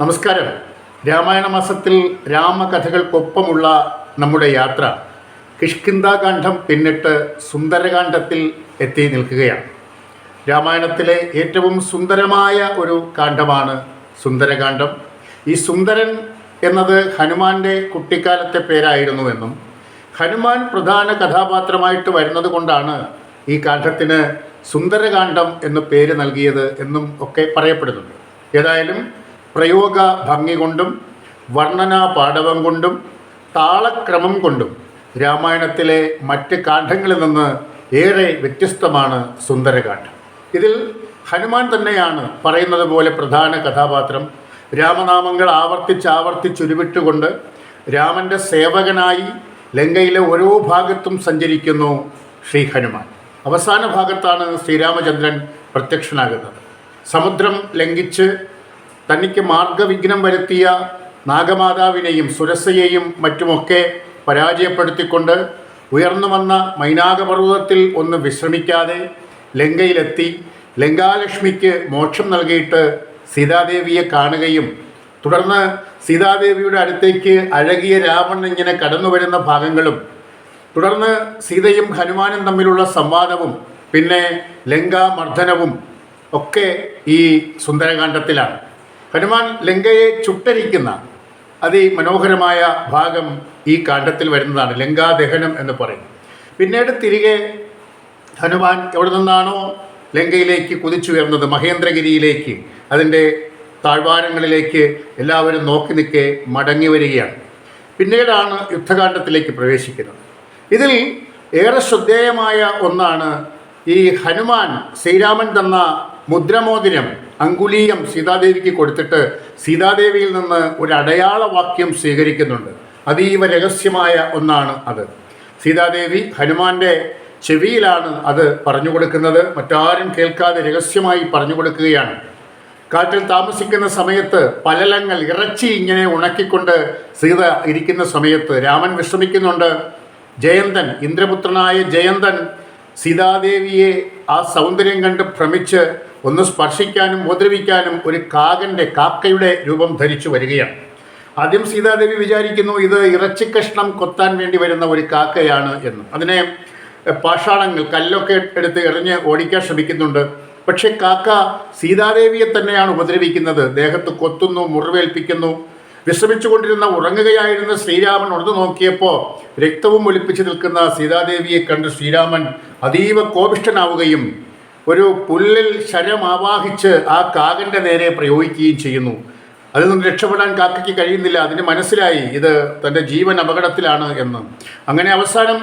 നമസ്കാരം. രാമായണ മാസത്തിൽ രാമകഥകൾക്കൊപ്പമുള്ള നമ്മുടെ യാത്ര കിഷ്കിന്താകാന്ഡം പിന്നിട്ട് സുന്ദരകാന്ഡത്തിൽ എത്തി നിൽക്കുകയാണ്. രാമായണത്തിലെ ഏറ്റവും സുന്ദരമായ ഒരു കാണ്ഡമാണ് സുന്ദരകാന്ഡം. ഈ സുന്ദരൻ എന്നത് ഹനുമാന്റെ കുട്ടിക്കാലത്തെ പേരായിരുന്നു എന്നും ഹനുമാൻ പ്രധാന കഥാപാത്രമായിട്ട് വരുന്നത് കൊണ്ടാണ് ഈ കാണ്ഡത്തിന് സുന്ദരകാന്ഡം എന്ന് പേര് നൽകിയത് എന്നും ഒക്കെ പറയപ്പെടുന്നുണ്ട്. ഏതായാലും പ്രയോഗ ഭംഗി കൊണ്ടും വർണനാ പാടവം കൊണ്ടും താളക്രമം കൊണ്ടും രാമായണത്തിലെ മറ്റ് കാണ്ഡങ്ങളിൽ നിന്ന് ഏറെ വ്യത്യസ്തമാണ് സുന്ദരകാന്ഡം ഇതിൽ ഹനുമാൻ തന്നെയാണ് പറയുന്നത് പോലെ പ്രധാന കഥാപാത്രം. രാമനാമങ്ങൾ ആവർത്തിച്ചാവർത്തിച്ചുരുവിട്ടുകൊണ്ട് രാമന്റെ സേവകനായി ലങ്കയിലെ ഓരോ ഭാഗത്തും സഞ്ചരിക്കുന്നു ശ്രീ ഹനുമാൻ. അവസാന ഭാഗത്താണ് ശ്രീരാമചന്ദ്രൻ പ്രത്യക്ഷനാകുന്നത്. സമുദ്രം ലംഘിച്ച് തനിക്ക് മാർഗവിഘ്നം വരുത്തിയ നാഗമാതാവിനെയും സുരസയെയും മറ്റുമൊക്കെ പരാജയപ്പെടുത്തിക്കൊണ്ട് ഉയർന്നു വന്ന മൈനാകപർവതത്തിൽ ഒന്ന് വിശ്രമിക്കാതെ ലങ്കയിലെത്തി ലങ്കാലക്ഷ്മിക്ക് മോക്ഷം നൽകിയിട്ട് സീതാദേവിയെ കാണുകയും തുടർന്ന് സീതാദേവിയുടെ അടുത്തേക്ക് അഴകിയ രാവണൻ ഇങ്ങനെ കടന്നു വരുന്ന ഭാഗങ്ങളും തുടർന്ന് സീതയും ഹനുമാനും തമ്മിലുള്ള സംവാദവും പിന്നെ ലങ്കാമർദ്ദനവും ഒക്കെ ഈ സുന്ദരകാന്ഡത്തിലാണ്. ഹനുമാൻ ലങ്കയെ ചുട്ടരിക്കുന്ന അതിമനോഹരമായ ഭാഗം ഈ കാണ്ഡത്തിൽ വരുന്നതാണ്. ലങ്കാദഹനം എന്ന് പറയും പിന്നീട് തിരികെ ഹനുമാൻ എവിടെ നിന്നാണോ ലങ്കയിലേക്ക് കുതിച്ചുയർന്നത്? മഹേന്ദ്രഗിരിയിലേക്ക്. അതിന്റെ താഴ്വാരങ്ങളിലേക്ക് എല്ലാവരും നോക്കി നിൽക്കെ മടങ്ങി വരികയാണ്. പിന്നീടാണ് യുദ്ധകാണ്ഡത്തിലേക്ക് പ്രവേശിക്കുന്നത്. ഇതിൽ ഏറെ ശ്രദ്ധേയമായ ഒന്നാണ് ഈ ഹനുമാൻ ശ്രീരാമൻ തന്ന മുദ്രമോതിരം അങ്കുലീയം സീതാദേവിക്ക് കൊടുത്തിട്ട് സീതാദേവിയിൽ നിന്ന് ഒരു അടയാള വാക്യം സ്വീകരിക്കുന്നുണ്ട്. അതീവ രഹസ്യമായ ഒന്നാണ് അത്. സീതാദേവി ഹനുമാന്റെ ചെവിയിലാണ് അത് പറഞ്ഞു കൊടുക്കുന്നത്. മറ്റാരും കേൾക്കാതെ രഹസ്യമായി പറഞ്ഞു കൊടുക്കുകയാണ്. കാറ്റിൽ താമസിക്കുന്ന സമയത്ത് പലലങ്ങൾ ഇറച്ചി ഇങ്ങനെ ഉണക്കിക്കൊണ്ട് സീത ഇരിക്കുന്ന സമയത്ത് രാമൻ വിശ്രമിക്കുന്നുണ്ട്. ജയന്തൻ ഇന്ദ്രപുത്രനായ ജയന്തൻ സീതാദേവിയെ ആ സൗന്ദര്യം കണ്ട് ഭ്രമിച്ച് ഒന്ന് സ്പർശിക്കാനും ഉപദ്രവിക്കാനും ഒരു കാകന്റെ കാക്കയുടെ രൂപം ധരിച്ചു വരികയാണ്. ആദ്യം സീതാദേവി വിചാരിക്കുന്നു ഇത് ഇറച്ചിക്കഷ്ണം കൊത്താൻ വേണ്ടി വരുന്ന ഒരു കാക്കയാണ് എന്ന്. അതിനെ പാഷാണങ്ങൾ കല്ലൊക്കെ എടുത്ത് എറിഞ്ഞ് ഓടിക്കാൻ ശ്രമിക്കുന്നുണ്ട്. പക്ഷേ കാക്ക സീതാദേവിയെ തന്നെയാണ് ഉപദ്രവിക്കുന്നത്. ദേഹത്ത് കൊത്തുന്നു മുറിവേൽപ്പിക്കുന്നു. വിശ്രമിച്ചുകൊണ്ടിരുന്ന ഉറങ്ങുകയായിരുന്ന ശ്രീരാമൻ ഉണർന്നു നോക്കിയപ്പോൾ രക്തവും ഒലിപ്പിച്ചു നിൽക്കുന്ന സീതാദേവിയെ കണ്ട് ശ്രീരാമൻ അതീവ കോപിഷ്ഠനാവുകയും ഒരു പുല്ലിൽ ശരമാവാഹിച്ച് ആ കാകന്റെ നേരെ പ്രയോഗിക്കുകയും ചെയ്യുന്നു. അതിൽ നിന്ന് രക്ഷപ്പെടാൻ കാക്കയ്ക്ക് കഴിയുന്നില്ല. അതിന് മനസ്സിലായി ഇത് തന്റെ ജീവൻ അപകടത്തിലാണ് എന്ന്. അങ്ങനെ അവസാനം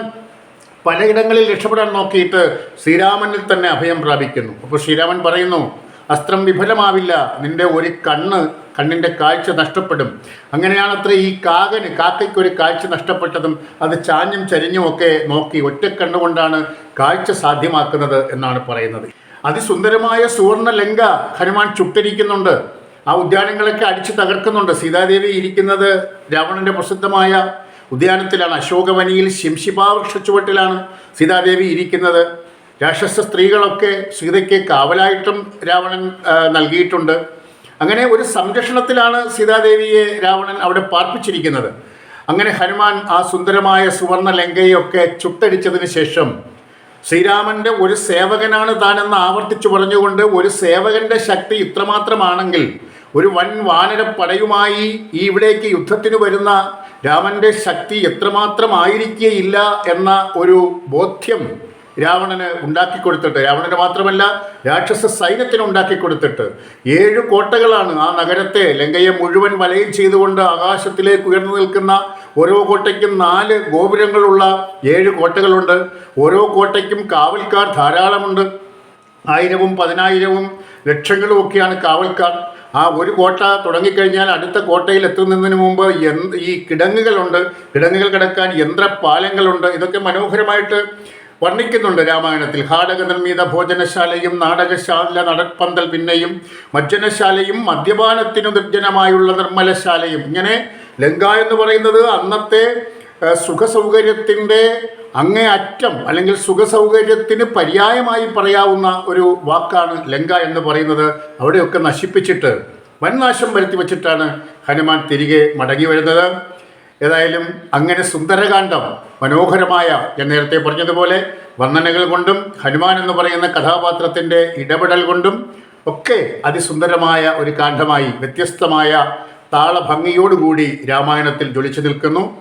പലയിടങ്ങളിൽ രക്ഷപ്പെടാൻ നോക്കിയിട്ട് ശ്രീരാമനിൽ തന്നെ അഭയം പ്രാപിക്കുന്നു. അപ്പോൾ ശ്രീരാമൻ പറയുന്നു അസ്ത്രം വിഫലമാവില്ല. നിന്റെ ഒരു കണ്ണ് കണ്ണിന്റെ കാഴ്ച നഷ്ടപ്പെടും. അങ്ങനെയാണത്രേ ഈ കാകന് കാക്കയ്ക്കൊരു കാഴ്ച നഷ്ടപ്പെട്ടതും അത് ചാഞ്ഞും ചരിഞ്ഞും ഒക്കെ നോക്കി ഒറ്റ കണ്ണുകൊണ്ടാണ് കാഴ്ച സാധ്യമാക്കുന്നത് എന്നാണ് പറയുന്നത്. അതിസുന്ദരമായ സുവർണ ലങ്ക ഹനുമാൻ ചുട്ടിരിക്കുന്നുണ്ട്. ആ ഉദ്യാനങ്ങളൊക്കെ അടിച്ചു തകർക്കുന്നുണ്ട്. സീതാദേവി ഇരിക്കുന്നത് രാവണന്റെ പ്രസിദ്ധമായ ഉദ്യാനത്തിലാണ്. അശോകവനിയിൽ ശിംശിപാവൃക്ഷ ചുവട്ടിലാണ് സീതാദേവി ഇരിക്കുന്നത്. രാക്ഷസ സ്ത്രീകളൊക്കെ സീതയ്ക്ക് കാവലായിട്ടും രാവണൻ നൽകിയിട്ടുണ്ട്. അങ്ങനെ ഒരു സംരക്ഷണത്തിലാണ് സീതാദേവിയെ രാവണൻ അവിടെ പാർപ്പിച്ചിരിക്കുന്നത്. അങ്ങനെ ഹനുമാൻ ആ സുന്ദരമായ സുവർണ ലങ്കയൊക്കെ ചുട്ടടിച്ചതിന് ശേഷം ശ്രീരാമന്റെ ഒരു സേവകനാണ് താനെന്ന് ആവർത്തിച്ചു പറഞ്ഞുകൊണ്ട് ഒരു സേവകന്റെ ശക്തി ഇത്രമാത്രമാണെങ്കിൽ ഒരു വൻ വാനരപ്പടയുമായി ഈ ഇവിടേക്ക് യുദ്ധത്തിന് വരുന്ന രാമന്റെ ശക്തി എത്രമാത്രമായിരിക്കേയില്ല എന്ന ഒരു ബോധ്യം രാവണന് ഉണ്ടാക്കി കൊടുത്തിട്ട് രാവണന് മാത്രമല്ല രാക്ഷസ സൈന്യത്തിന് ഉണ്ടാക്കി കൊടുത്തിട്ട് ഏഴ് കോട്ടകളാണ് ആ നഗരത്തെ ലങ്കയെ മുഴുവൻ വലയം ചെയ്തുകൊണ്ട് ആകാശത്തിലേക്ക് ഉയർന്നു നിൽക്കുന്ന ഓരോ കോട്ടയ്ക്കും നാല് ഗോപുരങ്ങളുള്ള ഏഴ് കോട്ടകളുണ്ട്. ഓരോ കോട്ടയ്ക്കും കാവൽക്കാർ ധാരാളമുണ്ട്. ആയിരവും പതിനായിരവും ലക്ഷങ്ങളും ഒക്കെയാണ് കാവൽക്കാർ. ആ ഒരു കോട്ട തുടങ്ങിക്കഴിഞ്ഞാൽ അടുത്ത കോട്ടയിൽ എത്തുന്നതിന് മുമ്പ് ഈ കിടങ്ങുകളുണ്ട്. കിടങ്ങുകൾ കിടക്കാൻ യന്ത്രപാലങ്ങളുണ്ട്. ഇതൊക്കെ മനോഹരമായിട്ട് വർണിക്കുന്നുണ്ട് രാമായണത്തിൽ. ഹാടക നിർമ്മിത ഭോജനശാലയും നാടകശാല നടപ്പന്തൽ പിന്നെയും മജ്ജനശാലയും മദ്യപാനത്തിനു നിർജനമായുള്ള നിർമ്മലശാലയും. ഇങ്ങനെ ലങ്ക എന്ന് പറയുന്നത് അന്നത്തെ സുഖസൗകര്യത്തിന്റെ അങ്ങേ അറ്റം അല്ലെങ്കിൽ സുഖസൗകര്യത്തിന് പര്യായമായി പറയാവുന്ന ഒരു വാക്കാണ് ലങ്ക എന്ന് പറയുന്നത്. അവിടെയൊക്കെ നശിപ്പിച്ചിട്ട് വൻനാശം വരുത്തി വച്ചിട്ടാണ് ഹനുമാൻ തിരികെ മടങ്ങി വരുന്നത്. ഏതായാലും അങ്ങനെ സുന്ദരകാന്ഡം മനോഹരമായ ഞാൻ നേരത്തെ പറഞ്ഞതുപോലെ വർണനകൾ കൊണ്ടും ഹനുമാൻ എന്ന് പറയുന്ന കഥാപാത്രത്തിന്റെ ഇടപെടൽ കൊണ്ടും ഒക്കെ അതിസുന്ദരമായ ഒരു കാന്ഡമായി വ്യത്യസ്തമായ താളഭംഗിയോടുകൂടി രാമായണത്തിൽ ജ്വലിച്ചു നിൽക്കുന്നു.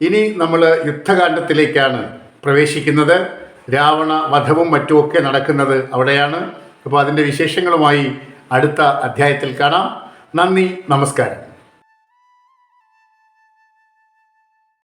ഇനി നമ്മൾ യുദ്ധകാന്ഡത്തിലേക്കാണ് പ്രവേശിക്കുന്നത്. രാവണ വധവും മറ്റുമൊക്കെ നടക്കുന്നത് അവിടെയാണ്. അപ്പോൾ അതിന്റെ വിശേഷങ്ങളുമായി അടുത്ത അധ്യായത്തിൽ കാണാം. നന്ദി നമസ്കാരം.